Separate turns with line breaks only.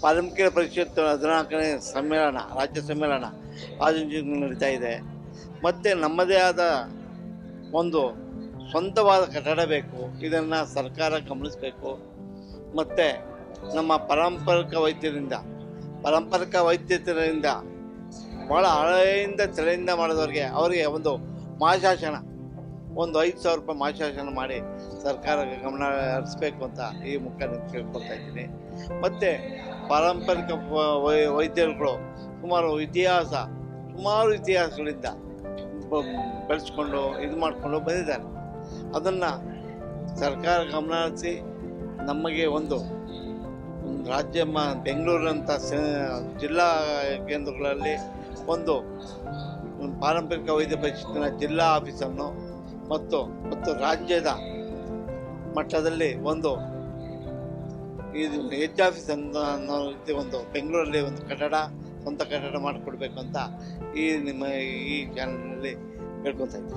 ಪಾರಂಪರಿಕ ಪರಿಷತ್ತು ಹದಿನಾಲ್ಕನೇ ಸಮ್ಮೇಳನ, ರಾಜ್ಯ ಸಮ್ಮೇಳನ ಆಯೋಜನೆ ನಡೀತಾ ಇದೆ. ಮತ್ತು ನಮ್ಮದೇ ಆದ ಒಂದು ಸ್ವಂತವಾದ ಕಟ್ಟಡ ಬೇಕು. ಇದನ್ನು ಸರ್ಕಾರ ಗಮನಿಸಬೇಕು. ಮತ್ತು ನಮ್ಮ ಪಾರಂಪರಿಕ ವೈದ್ಯರಿಂದ, ಪಾರಂಪರಿಕ ವೈದ್ಯತೆಯಿಂದ ಭಾಳ ಹಳೆಯಿಂದ ತಲೆಯಿಂದ ಮಾಡಿದವ್ರಿಗೆ ಅವರಿಗೆ ಒಂದು ಮಾಶಾಸನ ಒಂದು ಐದು ಸಾವಿರ ರೂಪಾಯಿ ಮಾಶಾಸನ ಮಾಡಿ ಸರ್ಕಾರ ಗಮನ ಹರಿಸ್ಬೇಕು ಅಂತ ಈ ಮುಖಾಂತರ ಕೇಳ್ಕೊಳ್ತಾ ಇದ್ದೀನಿ. ಮತ್ತು ಪಾರಂಪರಿಕ ವೈದ್ಯರುಗಳು ಸುಮಾರು ಇತಿಹಾಸ, ಸುಮಾರು ಇತಿಹಾಸಗಳಿಂದ ಬೆಳೆಸ್ಕೊಂಡು ಇದು ಮಾಡಿಕೊಂಡು ಬಂದಿದ್ದಾರೆ. ಅದನ್ನು ಸರ್ಕಾರ ಗಮನ ಹರಿಸಿ ನಮಗೆ ಒಂದು ರಾಜ್ಯ ಮ, ಬೆಂಗಳೂರಿನಂಥ ಜಿಲ್ಲಾ ಕೇಂದ್ರಗಳಲ್ಲಿ ಒಂದು ಪಾರಂಪರಿಕ ವೈದ್ಯ ಪರಿಷತ್ತಿನ ಜಿಲ್ಲಾ ಆಫೀಸನ್ನು ಮತ್ತು ಮತ್ತು ರಾಜ್ಯದ ಮಟ್ಟದಲ್ಲಿ ಒಂದು ಇದು ಹೆಡ್ ಆಫೀಸ್ ಅಂತ ಒಂದು ಬೆಂಗಳೂರಲ್ಲಿ ಒಂದು ಕಟ್ಟಡ, ಸ್ವಂತ ಕಟ್ಟಡ ಮಾಡಿಕೊಡ್ಬೇಕು ಅಂತ ಈ ನಿಮ್ಮ ಈ ಚಾನಲ್ನಲ್ಲಿ ಹೇಳ್ಕೊತಾ ಇದ್ದೀನಿ.